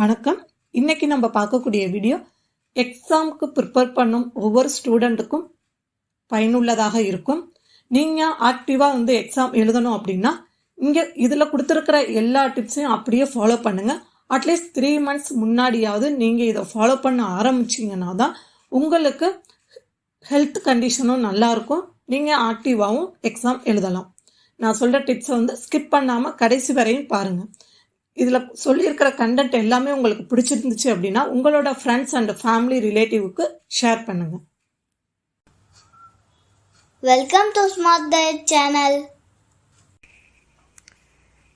வணக்கம். இன்னைக்கு நம்ம பார்க்கக்கூடிய வீடியோ எக்ஸாமுக்கு ப்ரிப்பேர் பண்ணும் ஒவ்வொரு ஸ்டூடெண்ட்டுக்கும் பயனுள்ளதாக இருக்கும். நீங்கள் ஆக்டிவாக வந்து எக்ஸாம் எழுதணும் அப்படின்னா இங்கே இதில் கொடுத்துருக்கிற எல்லா டிப்ஸையும் அப்படியே ஃபாலோ பண்ணுங்கள் அட்லீஸ்ட் த்ரீ மந்த்ஸ் முன்னாடியாவது நீங்கள் இதை ஃபாலோ பண்ண ஆரம்பிச்சிங்கன்னா தான் உங்களுக்கு ஹெல்த் கண்டிஷனும் நல்லாயிருக்கும் நீங்கள் ஆக்டிவாகவும் எக்ஸாம் எழுதலாம். நான் சொல்கிற டிப்ஸை வந்து ஸ்கிப் பண்ணாமல் கடைசி வரையும் பாருங்கள் இதில் சொல்லியிருக்கிற கண்டென்ட் எல்லாமே உங்களுக்கு பிடிச்சிருந்துச்சு அப்படின்னா உங்களோட ஃப்ரெண்ட்ஸ் அண்ட் ஃபேமிலி ரிலேட்டிவ்க்கு ஷேர் பண்ணுங்கள் welcome to smart diet channel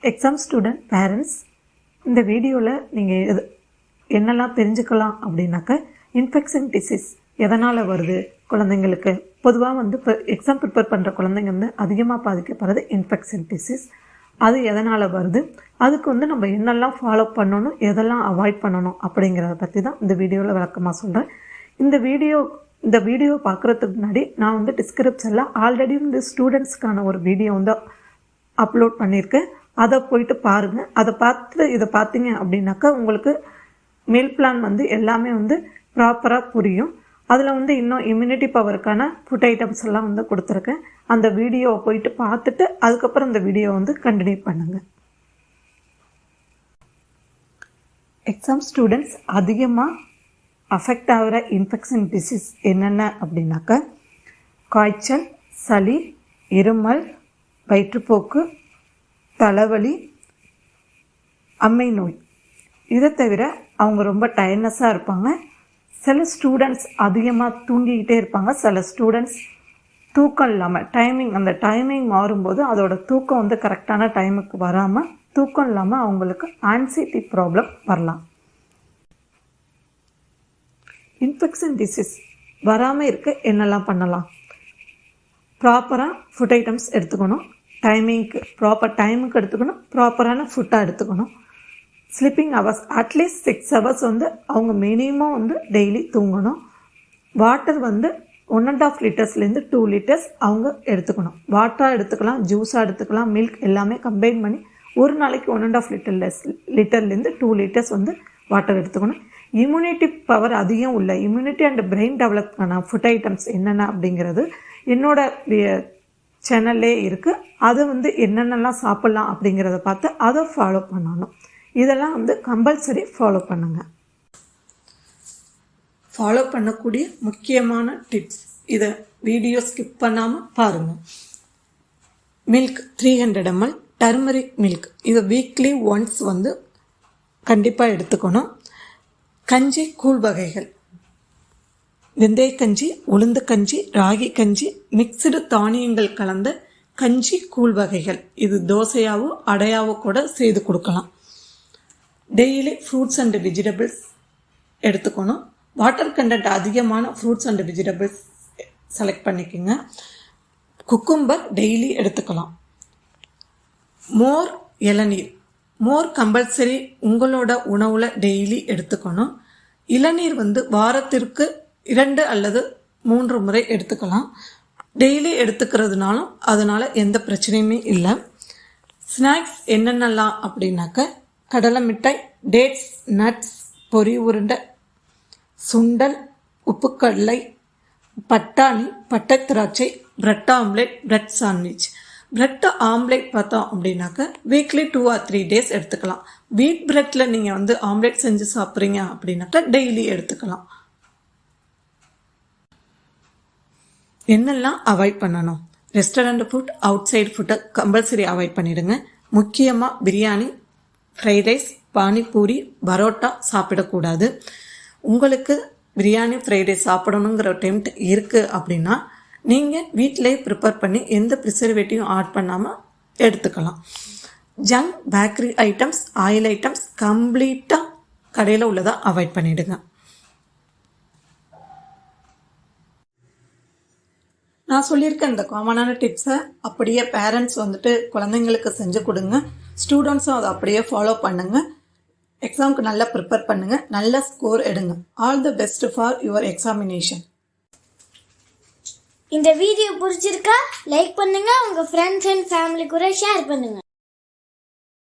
exam student parents இந்த வீடியோவில் நீங்கள் எது என்னெல்லாம் தெரிஞ்சுக்கலாம் அப்படின்னாக்க இன்ஃபெக்ஷன் டிசீஸ் எதனால் வருது குழந்தைங்களுக்கு பொதுவாக வந்து இப்போ எக்ஸாம் ப்ரிப்பேர் பண்ணுற குழந்தைங்க வந்து அதிகமாக பாதிக்கப்படுறது இன்ஃபெக்ஷன் டிசீஸ் அது எதனால் வருது? அதுக்கு வந்து நம்ம என்னெல்லாம் ஃபாலோ பண்ணணும்? எதெல்லாம் அவாய்ட் பண்ணணும்? அப்படிங்கிறத பற்றி தான் இந்த வீடியோவில் விளக்கமாக சொல்கிறேன் இந்த வீடியோ இந்த வீடியோ பார்க்குறதுக்கு முன்னாடி நான் வந்து டிஸ்கிரிப்ஷனில் ஆல்ரெடி வந்து ஸ்டூடெண்ட்ஸ்க்கான ஒரு வீடியோ வந்து அப்லோட் பண்ணியிருக்கேன். அதை போயிட்டு பாருங்கள் அதை பார்த்து இதை பார்த்தீங்க அப்படின்னாக்கா உங்களுக்கு மீல் பிளான் வந்து எல்லாமே வந்து ப்ராப்பராக புரியும். அதில் வந்து இன்னும் இம்யூனிட்டி பவருக்கான ஃபுட் ஐட்டம்ஸ் எல்லாம் வந்து கொடுத்துருக்கேன் அந்த வீடியோவை போயிட்டு பார்த்துட்டு அதுக்கப்புறம் இந்த வீடியோ வந்து கண்டினியூ பண்ணுங்கள் எக்ஸாம் ஸ்டூடெண்ட்ஸ் அதிகமாக அஃபெக்ட் ஆகிற இன்ஃபெக்ஷன் டிசீஸ் என்னென்ன அப்படின்னாக்கா காய்ச்சல் சளி இருமல் வயிற்றுப்போக்கு தலைவலி அம்மை நோய். இதை தவிர அவங்க ரொம்ப டயர்னஸாக இருப்பாங்க. சில ஸ்டூடெண்ட்ஸ் அதிகமாக தூங்கிக்கிட்டே இருப்பாங்க. சில ஸ்டூடெண்ட்ஸ் தூக்கம் இல்லாமல் டைமிங் அந்த டைமிங் மாறும்போது அதோட தூக்கம் வந்து கரெக்டான டைமுக்கு வராமல் தூக்கம் இல்லாமல் அவங்களுக்கு ஆன்சைட்டி ப்ராப்ளம் வரலாம். இன்ஃபெக்ஷன் டிசீஸ் வராமல் இருக்க என்னெல்லாம் பண்ணலாம்? ப்ராப்பராக ஃபுட் ஐட்டம்ஸ் எடுத்துக்கணும். டைமிங்க்கு ப்ராப்பர் டைமுக்கு எடுத்துக்கணும். ப்ராப்பரான ஃபுட்டாக எடுத்துக்கணும். Sleeping hours at least six hours வந்து அவங்க மினிமம் வந்து டெய்லி தூங்கணும். வாட்டர் வந்து ஒன் அண்ட் ஆஃப் லிட்டர்ஸ்லேருந்து டூ லிட்டர்ஸ் அவங்க எடுத்துக்கணும். வாட்டராக எடுத்துக்கலாம் ஜூஸாக எடுத்துக்கலாம் மில்க் எல்லாமே கம்பைன் பண்ணி ஒரு நாளைக்கு one and half litre less லிட்டர்லேருந்து two litres வந்து வாட்டர் எடுத்துக்கணும். இம்யூனிட்டி பவர் அதிகம் உள்ள இம்யூனிட்டி அண்ட் பிரெயின் டெவலப்க்கான ஃபுட் ஐட்டம்ஸ் என்னென்ன அப்படிங்கிறது என்னோட சேனல்லே இருக்குது அது வந்து என்னென்னலாம் சாப்பிட்லாம் அப்படிங்கிறத பார்த்து அதை ஃபாலோ பண்ணணும். இதெல்லாம் வந்து கம்பல்சரி ஃபாலோ பண்ணுங்கள் ஃபாலோ பண்ணக்கூடிய முக்கியமான டிப்ஸ் இதை வீடியோ ஸ்கிப் பண்ணாமல் பாருங்கள் milk three hundred ml turmeric milk இதை வீக்லி ஒன்ஸ் வந்து கண்டிப்பாக எடுத்துக்கணும். கஞ்சி கூழ் வகைகள். வெந்தய கஞ்சி உளுந்து கஞ்சி ராகி கஞ்சி மிக்சடு தானியங்கள் கலந்த கஞ்சி கூழ் வகைகள். இது தோசையாவோ அடையாவோ கூட செய்து கொடுக்கலாம். டெய்லி ஃப்ரூட்ஸ் அண்டு வெஜிடபிள்ஸ் எடுத்துக்கணும். வாட்டர் கண்டென்ட் அதிகமான ஃப்ரூட்ஸ் அண்டு வெஜிடபிள்ஸ் செலக்ட் பண்ணிக்கோங்க. குக்கும்பர் டெய்லி எடுத்துக்கலாம். மோர் இளநீர். மோர் கம்பல்சரி உங்களோட உணவில் டெய்லி எடுத்துக்கணும். இளநீர் வந்து வாரத்திற்கு இரண்டு அல்லது மூன்று முறை எடுத்துக்கலாம். டெய்லி எடுத்துக்கிறதுனாலும் அதனால் எந்த பிரச்சனையுமே இல்லை. ஸ்நாக்ஸ் என்னென்னலாம் அப்படின்னாக்க கடலை மிட்டாய் டேட்ஸ் நட்ஸ் பொரி உருண்டை சுண்டல் உப்புக்கடலை பட்டாணி பட்டை திராட்சை bread omelette bread sandwich bread omelette பார்த்தோம் அப்படின்னாக்க weekly two or three days எடுத்துக்கலாம். வீட் பிரெட்டில் நீங்கள் வந்து ஆம்லேட் செஞ்சு சாப்பிட்றீங்க அப்படின்னாக்கா டெய்லி எடுத்துக்கலாம். என்னெல்லாம் அவாய்ட் பண்ணணும்? ரெஸ்டாரண்ட் ஃபுட் அவுட் சைடு ஃபுட்டை கம்பல்சரி அவாய்ட் பண்ணிடுங்க. முக்கியமாக பிரியாணி ஃப்ரைட் ரைஸ் பானிபூரி பரோட்டா சாப்பிடக்கூடாது. உங்களுக்கு பிரியாணி ஃப்ரைட் ரைஸ் சாப்பிடணுங்கிற டெம்ட் இருக்குது அப்படின்னா நீங்கள் வீட்டிலே ப்ரிப்பேர் பண்ணி எந்த ப்ரிசர்வேட்டிவும் ஆட் பண்ணாமல் எடுத்துக்கலாம். Junk bakery items oil items கம்ப்ளீட்டாக கடையில் உள்ளதை அவாய்ட் பண்ணிவிடுங்க நான் சொல்லியிருக்கேன் இந்த காமனான டிப்ஸை அப்படியே பேரண்ட்ஸ் வந்துட்டு குழந்தைங்களுக்கு செஞ்சு கொடுங்க. ஸ்டூடெண்ட்ஸும் அதை அப்படியே ஃபாலோ பண்ணுங்கள் எக்ஸாமுக்கு நல்லா ப்ரிப்பேர் பண்ணுங்கள் நல்ல ஸ்கோர் எடுங்க. All the best for your examination இந்த வீடியோ பிடிச்சிருக்கா? லைக் பண்ணுங்கள் உங்கள் ஃப்ரெண்ட்ஸ் அண்ட் ஃபேமிலி கூட ஷேர் பண்ணுங்க.